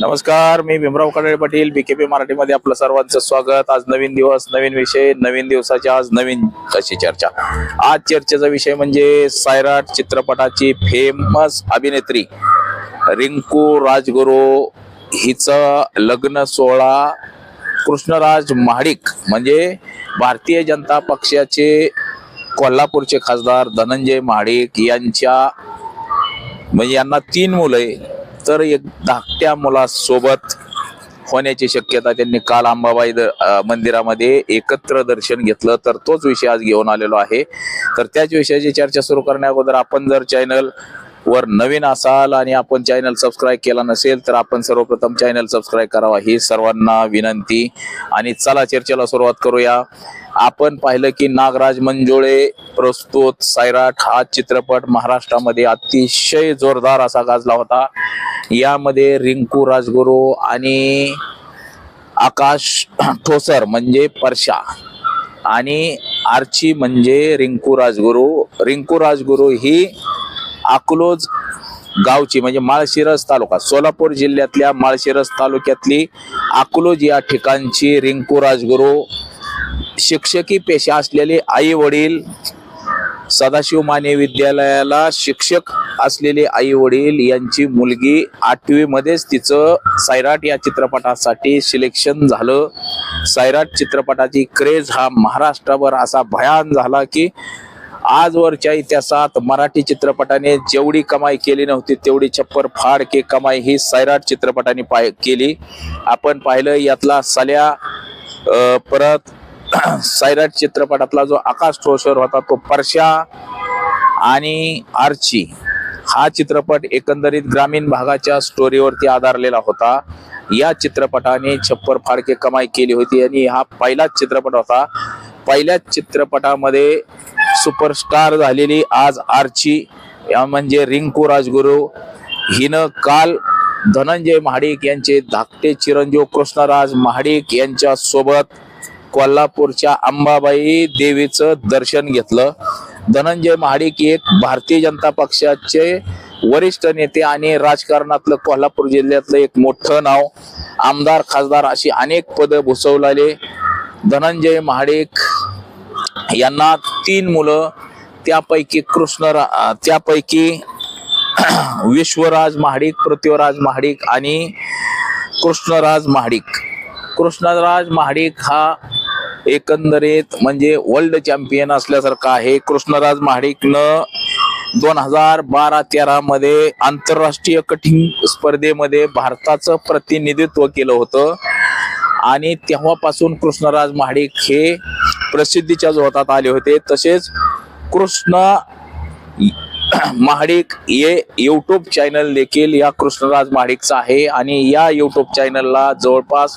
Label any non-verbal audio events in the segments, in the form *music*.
नमस्कार मी भीमराव कडाळे पाटील बीकेपी मराठीमध्ये आपलं सर्वांचं स्वागत. आज नवीन दिवस नवीन विषय नवीन दिवसाची आज नवीन अशी चर्चा? आज चर्चेचा विषय म्हणजे सायराट चित्रपटाची फेमस अभिनेत्री रिंकू राजगुरू हिचं लग्न सोहळा कृष्णराज महाडिक म्हणजे भारतीय जनता पक्षाचे कोल्हापूरचे खासदार धनंजय महाडिक यांच्या म्हणजे यांना तीन मुलं आहे. तर एक धाकट्या मुलासोबत होण्याची शक्यता त्यांनी काल अंबाबाई द- मंदिरामध्ये एकत्र दर्शन घेतलं. तर तोच विषय आज घेऊन आलेलो आहे. तर त्याच विषयाची चर्चा सुरू करण्या अगोदर आपण जर चॅनल वर नवीन असाल आणि आपण चॅनल सबस्क्राईब केला नसेल तर आपण सर्वप्रथम चॅनल सबस्क्राईब करावा. ही सर्वांना विनंती. आणि चला चर्चेला सुरुवात करूया. आपण पाहिलं की नागराज मंजुळे प्रस्तुत सायराट हा चित्रपट महाराष्ट्रामध्ये अतिशय जोरदार असा गाजला होता. यामध्ये रिंकू राजगुरू आणि आकाश ठोसर म्हणजे परशा. आणि आर्ची म्हणजे रिंकू राजगुरू. रिंकू राजगुरू ही अकलोज गावची म्हणजे माळशिरस तालुका सोलापूर जिल्ह्यातल्या माळशिरस तालुक्यातली अकलोज या ठिकाणची रिंकू राजगुरू शिक्षकी पेशा असलेले आई वडील सदाशिव माने विद्यालयाला शिक्षक असलेले आई वडील यांची मुलगी आठवीमध्येच तिचं सायराट या चित्रपटासाठी सिलेक्शन झालं. सायराट चित्रपटाची क्रेज हा महाराष्ट्रावर असा भयान झाला की आजवरच्या इतिहासात मराठी चित्रपटाने जेवढी कमाई केली नव्हती तेवढी छप्पर फाड के कमाई ही सैराट चित्रपटाने पाय केली. आपण पाहिलं यातला सल्या परत *clears throat* सैराट चित्रपटातला जो आकाश ठोसर होता तो परशा आणि आर्ची हा चित्रपट एकंदरीत ग्रामीण भागाच्या स्टोरीवरती आधारलेला होता. या चित्रपटाने छप्पर फाडके कमाई केली होती आणि हा पहिलाच चित्रपट होता. पहिल्याच चित्रपटामध्ये सुपरस्टार झालेली आज आर्ची या म्हणजे रिंकू राजगुरू. हिनं काल धनंजय महाडिक यांचे धाकटे चिरंजीव कृष्णराज महाडिक यांच्या सोबत कोल्हापूरच्या अंबाबाई देवीचं दर्शन घेतलं. धनंजय महाडिक एक भारतीय जनता पक्षाचे वरिष्ठ नेते आणि राजकारणातलं कोल्हापूर जिल्ह्यातलं एक मोठं नाव आमदार खासदार अशी अनेक पदं भुसवलेले. धनंजय महाडिक यांना तीन मुलं त्यापैकी कृष्ण त्यापैकी *clears throat* विश्वराज महाडिक पृथ्वीराज महाडिक आणि कृष्णराज महाडिक. कृष्णराज महाडिक हा एकंदरीत म्हणजे वर्ल्ड चॅम्पियन असल्यासारखा आहे. कृष्णराज महाडिकनं दोन हजार बारा तेरा मध्ये आंतरराष्ट्रीय कठीण स्पर्धेमध्ये भारताचं प्रतिनिधित्व केलं होतं. आणि तेव्हापासून कृष्णराज महाडिक हे प्रसिद्धीच्या जोतात आले होते. तसेच कृष्ण महाडिक हे युट्यूब चॅनल देखील या कृष्णराज महाडिकचा आहे. आणि या युट्यूब चॅनलला जवळपास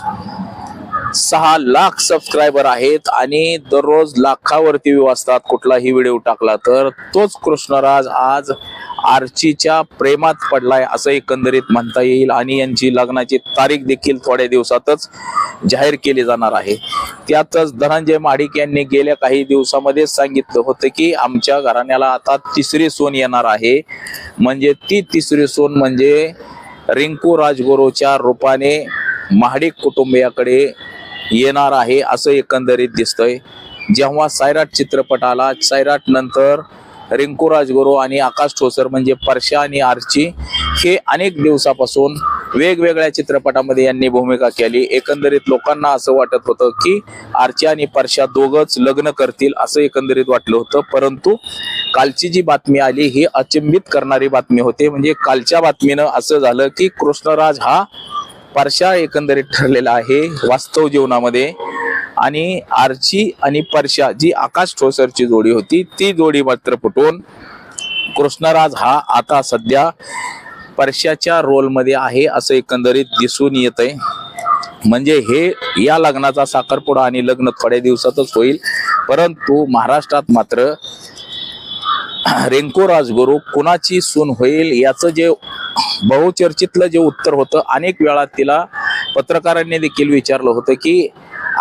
सहा लाख सबस्क्रायबर आहेत. आणि दररोज लाखावरती व्ह्यू असतात. कुठलाही व्हिडिओ टाकला तर तोच कृष्णराज आज आर्चीच्या प्रेमात पडलाय असं एकंदरीत म्हणता येईल. आणि यांची लग्नाची तारीख देखील थोड्या दिवसातच जाहीर केली जाणार आहे. त्यातच धनंजय महाडिक यांनी गेल्या काही दिवसामध्येच सांगितलं होतं की आमच्या घराण्याला आता तिसरी सोन येणार आहे. म्हणजे ती तिसरी सोन म्हणजे रिंकू राजगुरूच्या रूपाने महाडिक कुटुंबियाकडे येणार आहे असं एकंदरीत दिसतंय. जेव्हा सायराट चित्रपट आला सायराट नंतर रिंकू राजगुरू आणि आकाश ठोसर म्हणजे परशा आणि आर्ची हे अनेक दिवसापासून वेगवेगळ्या चित्रपटामध्ये यांनी भूमिका केली. एकंदरीत लोकांना असं वाटत होतं की आर्ची आणि परशा दोघंच लग्न करतील असं एकंदरीत वाटलं होतं. परंतु कालची जी बातमी आली ही अचंबित करणारी बातमी होते. म्हणजे कालच्या बातमीनं असं झालं की कृष्णराज हा परशा एकंदरीत ठरलेला आहे वास्तव जीवनामध्ये. आणि आर्ची आणि परशा जी आकाश ठोसरची जोडी होती ती जोडी मात्र फुटून कृष्णराज हा आता सध्या परशाच्या रोलमध्ये आहे असं एकंदरीत दिसून येत आहे म्हणजे हे या लग्नाचा साखरपुडा आणि लग्न थोड्या दिवसातच होईल. परंतु महाराष्ट्रात मात्र रेंको राजगुरू कुणाची सून होईल याचं जे बहुचर्चितलं जे उत्तर होतं अनेक वेळा तिला पत्रकारांनी देखील विचारलं होतं की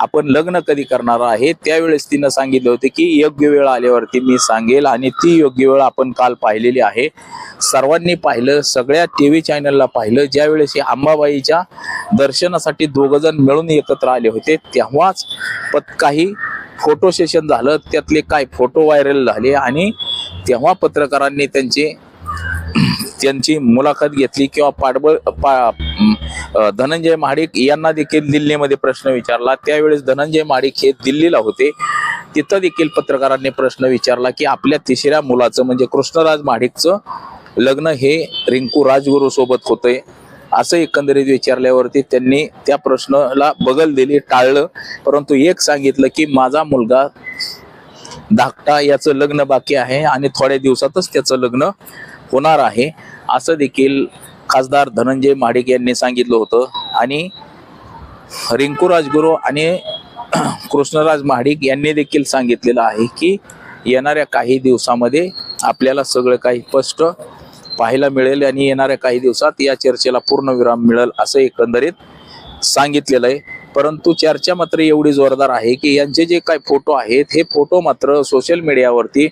आपण लग्न कधी करणार आहे त्यावेळेस तिनं सांगितले होते की योग्य वेळ आल्यावरती मी सांगेल आणि ती योग्य वेळ आपण काल पाहिलेली आहे. सर्वांनी पाहिलं सगळ्या टी व्ही चॅनलला पाहिलं ज्यावेळेस हे अंबाबाईच्या दर्शनासाठी दोघंजण मिळून एकत्र आले होते तेव्हाच पत काही फोटो सेशन झालं त्यातले काय फोटो व्हायरल झाले आणि तेव्हा पत्रकारांनी त्यांचे त्यांची मुलाखत घेतली किंवा पाठबळ पा धनंजय महाडिक यांना देखील दिल्लीमध्ये प्रश्न विचारला. त्यावेळेस धनंजय महाडिक हे दिल्लीला होते. तिथं देखील पत्रकारांनी प्रश्न विचारला की आपल्या तिसऱ्या मुलाचं म्हणजे कृष्णराज महाडिकचं लग्न हे रिंकू राजगुरू सोबत होतंय. असं एकंदरीत विचारल्यावरती त्यांनी त्या प्रश्नाला बगल दिली टाळलं. परंतु एक सांगितलं की माझा मुलगा धाकटा याचं लग्न बाकी आहे आणि थोड्या दिवसातच त्याचं लग्न होणार आहे. असं देखील खासदार धनंजय महाडिक यांनी सांगितलं होतं. आणि रिंकू राजगुरू आणि *clears throat* कृष्णराज महाडिक यांनी देखील सांगितलेलं आहे की येणाऱ्या काही दिवसामध्ये आपल्याला सगळं काही स्पष्ट पाहायला मिळेल आणि येणाऱ्या काही दिवसात या चर्चेला पूर्ण विराम मिळेल असं एकंदरीत सांगितलेलं आहे. परंतु चर्चा मात्र एवढी जोरदार आहे की यांचे जे काही फोटो आहेत हे फोटो मात्र सोशल मीडियावरती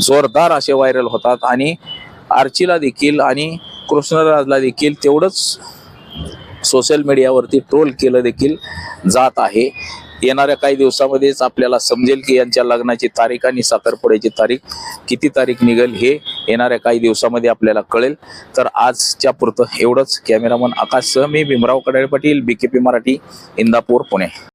जोरदार असे व्हायरल होतात आणि आर्चीला देखील आणि कृष्णराजला देखील तेवढंच सोशल मीडियावरती ट्रोल केलं देखील जात आहे. येणाऱ्या काही दिवसामध्येच आपल्याला समजेल की यांच्या लग्नाची तारीख आणि साखरपुड्याची तारीख किती तारीख निघेल हे येणाऱ्या काही दिवसामध्ये आपल्याला कळेल. तर आजच्या पुरतं एवढंच. कॅमेरामन आकाशसह मी Bhimrao Kadale Patil B K P Marathi Indapur Pune.